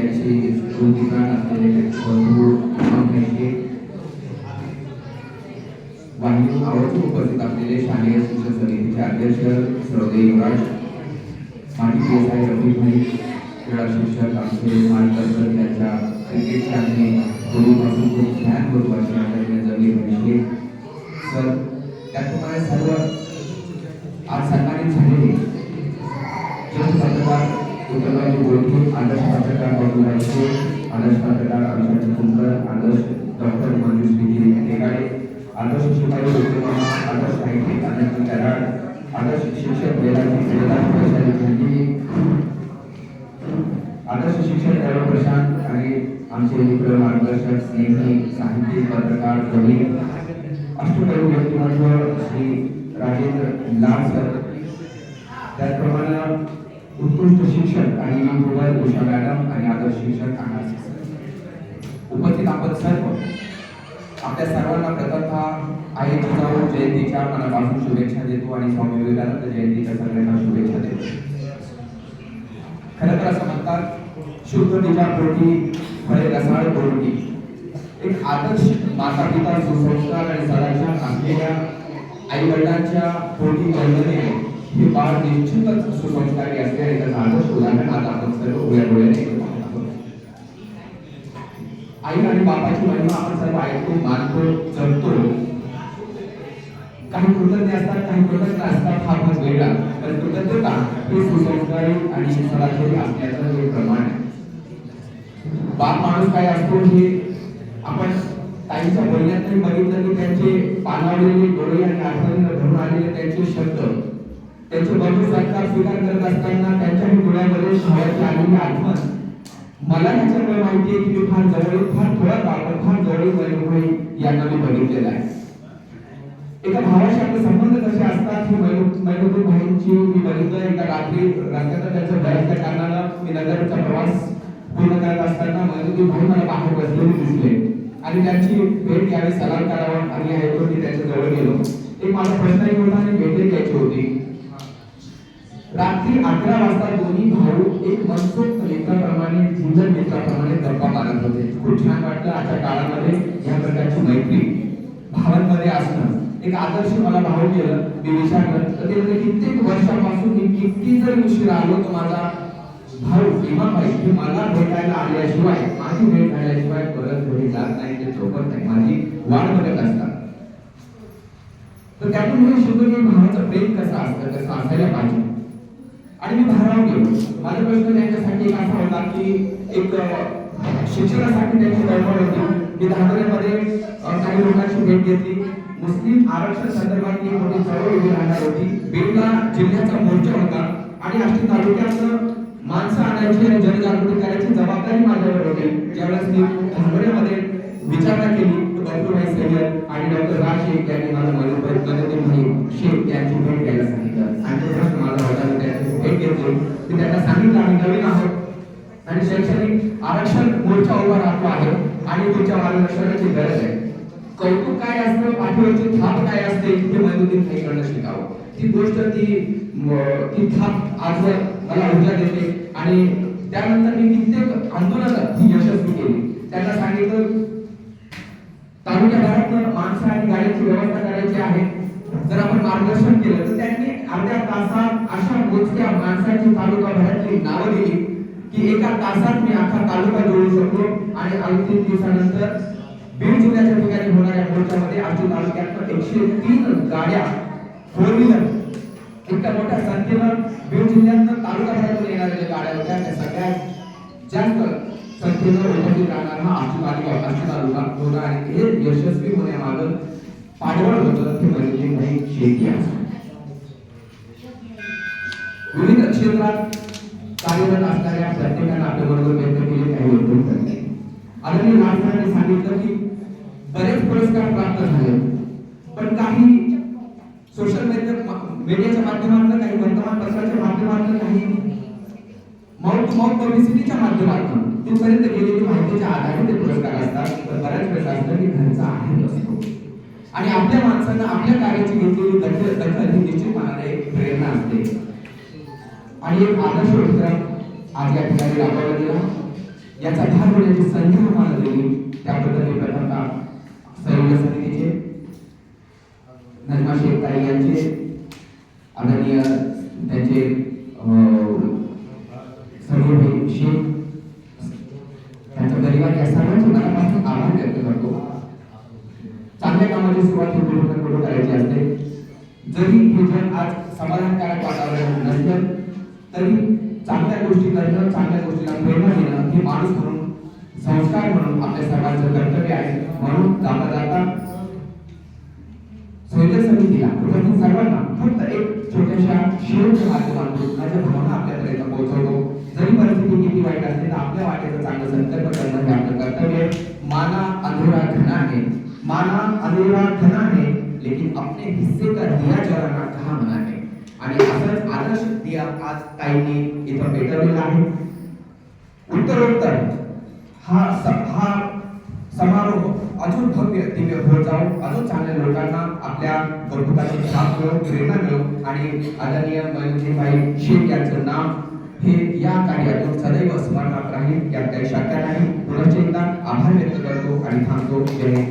याची भूमिका असलेले बंधू संघाचे बांधीव आवर्जून उपस्थित असलेले शालेय शिक्षण समितीचे अध्यक्ष श्रोदे युवराज आणि देसाई रवीभाई क्रीडा शिक्षक आमचे मार्गदर्शक त्यांच्या क्रिकेटच्या आम्ही पूर्वीपासून खूप छान महत्वाचे आहे पत्रकार उत्तररावजी आदर्श पत्रकार बंधू रायचे आदर्श पत्रकार अभिषेक चिखलकर आदर्श डॉक्टर मंजूष विजय टेकाडे आदर्श शिपाई डोकेमामा आदर्श साहित्यिक अनंत कराड. आदर्श शिक्षक वेदांती वेदांत वैशाली झंडी आदर्श शिक्षक रवी प्रशांत आणि आमचे मित्र मार्गदर्शक स्नेही साहित्यिक पत्रकार कवी अष्टपैलू व्यक्तिमत्व श्री राजेंद्र लाड सर त्याचप्रमाणे उत्कृष्ट शिक्षक आणि युट्यूबर उषा मॅडम आणि आदर्श शिक्षक अनासी उपस्थित आपण सर्व आपल्या सर्वांना प्रथमतः आई जिजाऊ जयंतीच्या मनापासून शुभेच्छा देतो आणि स्वामी विवेकानंद जयंतीच्या सगळ्यांना शुभेच्छा देतो. खरं तर असं म्हणतात शुद्ध तिच्या पोटी फळे रसाळ पोटी एक आदर्श माता पिता सुसंस्कार आणि सदाचार असलेल्या आई वडिलांच्या पोटी जन्मले हे बाळ निश्चितच सुसंस्कारी असते आणि त्याचं आदर्श उदाहरण आता आपण सर्व उभ्या डोळ्याने आई आणि बापाची महिमा आपण सर्व ऐकतो मानतो जगतो काही कृतज्ञ असतात काही कृतज्ञ असतात हा भाग वेगळा. पण कृतज्ञता हे सुसंस्कारी आणि सरासरी असण्याचं हे प्रमाण आहे. बाप माणूस काय असतो हे आपण ताईच्या बोलण्यात बघितलं की त्यांचे पानावलेले डोळे आणि आठवणीनं घडून आलेले त्यांचे शब्द त्यांचे बंधू सत्कार स्वीकार करत असताना त्यांच्या डोळ्यामध्ये शाळेची आलेली आठवण. मला ह्याच्यामुळे माहिती आहे की मी फार जवळ फार थोडा काळ फार जवळ वैभवभाई यांना मी बघितलेला आहे. एका भावाशी आपले संबंध कसे असतात हे मैनुद्दीन भाईंची मी बघितलं एका रात्री रस्त्यात त्यांचं बऱ्याचशा असल्या कारणानं मी नगरचा प्रवास पूर्ण करत असताना मैनुद्दीन भाई मला बाहेर बसलेले दिसले. आणि त्यांची भेट घ्यावी सलाम करावा आणि ऐकून मी त्यांच्या जवळ गेलो. एक माझा प्रश्नही होता आणि भेटही घ्यायची होती. रात्री अकरा वाजता दोन्ही भाऊ एक मनसोक्त मित्राप्रमाणे जिंजर मित्राप्रमाणे गप्पा मारत होते. खूप छान वाटलं आजच्या काळामध्ये या प्रकारची मैत्री भावांमध्ये असणं. एक आदर्श मला भाऊ केलं मी विचारलं तर ते म्हणजे कित्येक वर्षापासून मी किती जर उशीर आलो तर माझा भाऊ इमाबाई हे मला भेटायला आल्याशिवाय माझी भेट झाल्याशिवाय परत घरी जात नाही ते झोपत नाही माझी वाट बघत असतात. तर त्यातून हे शुद्ध की भावाचं प्रेम कसं असतं कसं असायला पाहिजे? आणि मी भाराव गेलो. माझा प्रश्न त्यांच्यासाठी एक असा होता की एक शिक्षणासाठी त्यांची गडबड होती. मी धानोऱ्यामध्ये काही लोकांची भेट घेतली. मुस्लिम आरक्षण संदर्भात एक मोठी चळवळ उभी राहणार होती. बेडला जिल्ह्याचा मोर्चा होता. आणि आष्टी तालुक्यात माणसं आणायची आणि जनजागृती करायची जबाबदारी माझ्यावर होती. ज्यावेळेस मी धानोऱ्यामध्ये विचारणा केली. तर डॉक्टर भाई सय्यद आणि डॉक्टर राज शेख यांनी मला मनोपत मनोदीन भाई शेख यांची भेट घ्यायला सांगितलं. आणि तो प्रश्न माझा होता मी त्यांची भेट घेतली. मी त्यांना सांगितलं आम्ही नवीन आहोत. आणि शैक्षणिक आरक्षण मोर्चा उभा राहतो आहे आणि तुमच्या मार्गदर्शनाची गरज आहे. कौतुक काय असतं? पाठीवरची थाप काय असते? हे मनोदीन भाईकडनं शिकावं. ती गोष्ट ती ती थाप आज मला ऊर्जा देते. आणि त्यानंतर मी कित्येक आंदोलनं ही यशस्वी केली. त्यांना सांगितलं तालुक्याभरात माणसं आणि गाड्यांची व्यवस्था करायची आहे. जर आपण मार्गदर्शन केलं तर त्यांनी अर्ध्या तासात अशा मोजक्या माणसाची तालुका भरातली नावं दिली की एका तासात मी अख्खा तालुका जोडू शकतो. आणि अगदी तीन दिवसानंतर बीड जिल्ह्याच्या ठिकाणी होणाऱ्या मोर्चामध्ये आमच्या तालुक्यात एकशे तीन गाड्या फोर व्हीलर इतक्या मोठ्या संख्येनं बीड जिल्ह्यात तालुका भरातून येणाऱ्या ज्या गाड्या होत्या त्या सगळ्यात जास्त संख्येनं हा होता आणि हे यशस्वी होण्यामागं पाठबळ होतं ते म्हणजे भाई शेती विविध क्षेत्रात कार्यरत असणाऱ्या प्रत्येकानं व्यक्त केले काही करते आदरणीय सांगितलं की बरेच पुरस्कार प्राप्त झाले. पण काही सोशल मीडिया मीडियाच्या माध्यमातून काही वर्तमानपत्राच्या माध्यमातून काही माउथ टू माउथ पब्लिसिटीच्या माध्यमातून तिथपर्यंत गेलेली माहितीच्या आधारे ते पुरस्कार असतात तर बऱ्याच वेळेला असतं की घरचा आहे नसतो. आणि आपल्या माणसांना आपल्या कार्याची घेतलेली दखल दखल ही निश्चितपणाने एक प्रेरणा असते. आणि एक आदर्श उपक्रम आज या ठिकाणी राबवला गेला. याचा भाग होण्याची म्हणजे संधी आम्हाला दिली त्याबद्दल मी प्रथमतः संयुक्त समितीचे नजमा शेख ताई यांचे आदरणीय त्यांचे अं, समीर भाई शेख त्यांचा परिवार मनापासून आभार व्यक्त करतो. चांगल्या कामाची सुरुवात ही कुटुंबाकडून करायची असते. जरी हे जग आज समाधानकारक वातावरण नसलं तरी चांगल्या गोष्टी करणं चांगल्या गोष्टीला प्रेरणा देणं हे माणूस म्हणून संस्कार म्हणून आपल्या सर्वांचं कर्तव्य आहे म्हणून जाता जाता संयोजक समितीला उपस्थित सर्वांना फक्त एक छोट्याशा शेवटच्या माध्यमातून माझ्या भावना आपल्यापर्यंत पोहोचवतो. जरी परिस्थिती किती वाईट असली तर आपल्या वाटेचा चांगला संकल्प करणं हे आपलं कर्तव्य आहे माना अंधेरा घना है माना अंधेरा घना है लेकिन अपने हिस्से का दिया जलाना कहा मना है आणि असंच आदर्श दिया आज ताईने इथं पेटवलेला आहे. उत्तरोत्तर. हा स- हा समारोह अजून भव्य दिव्य होत जाऊ. अजून चांगल्या लोकांना आपल्या कौतुकाची छाप मिळो प्रेरणा मिळो. आणि आदरणीय मयुजीभाई शेख यांचं नाव हे या कार्यातून सदैव स्मरणात राहील. यात काही शंका नाही. पुनश्च एकदा आभार व्यक्त करतो आणि थांबतो. जय